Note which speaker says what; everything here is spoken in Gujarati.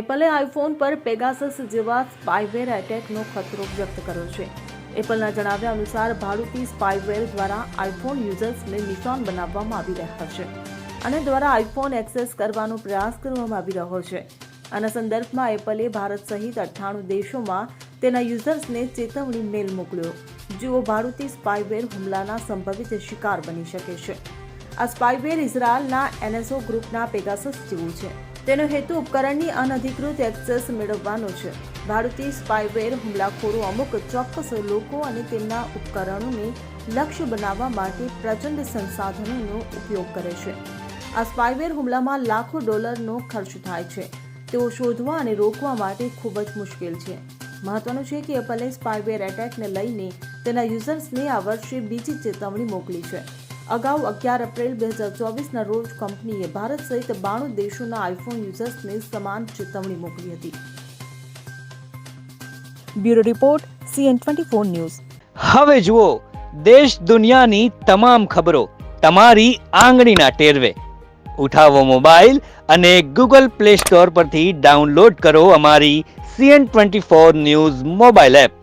Speaker 1: એપલે આઈફોન પર પેગાસસ જેવા સ્પાયવેર એટેકનો ખતરો વ્યક્ત કર્યો છે. એપલના જણાવ્યા અનુસાર ભાડુતી સ્પાયવેર દ્વારા આઈફોન યુઝર્સને નિશાન બનાવવામાં આવી રહ્યા છે અને દ્વારા આઈફોન એક્સેસ કરવાનો પ્રયાસ કરવામાં આવી રહ્યો છે. આના સંદર્ભમાં એપલે ભારત સહિત અઠ્ઠાણું દેશોમાં તેના યુઝર્સને ચેતવણી મેલ મોકલ્યો, જેઓ ભાડુતી સ્પાયવેર હુમલાના સંભવિત શિકાર બની શકે છે. આ સ્પાયવેર ઇઝરાયલના એનએસઓ ગ્રુપના પેગાસસ જેવું છે. તેનો હેતુ ઉપકરણની અનધિકૃત એક્સેસ મેળવવાનો છે. ભારતીય સ્પાયવેર હુમલાખોરો અમુક ચોક્કસ લોકો અને તેમના ઉપકરણોને લક્ષ્ય બનાવવા માટે પ્રચંડ સંસાધનોનો ઉપયોગ કરે છે. આ સ્પાયવેર હુમલામાં લાખો ડોલરનો ખર્ચ થાય છે. તેઓ શોધવા અને રોકવા માટે ખૂબ જ મુશ્કેલ છે. મહત્વનું છે કે એપલે સ્પાયવેર એટેકને લઈને તેના યુઝર્સને આ વર્ષે બીજી ચેતવણી મોકલી છે. અગાઉ અગિયાર એપ્રિલ બે હજાર ચોવીસના રોજ કંપનીએ ભારત સહિત બાણું દેશોના આઈફોન યુઝર્સને સમાન ચેતવણી મોકલી હતી. Bureau report, CN twenty four news.
Speaker 2: હવે જુઓ, દેશ દુનિયાની તમામ ખબરો તમારી આંગળીના ટેરવે. ઉઠાવો મોબાઈલ અને ગૂગલ પ્લે સ્ટોર પરથી ડાઉનલોડ કરો અમારી CN twenty four news mobile app.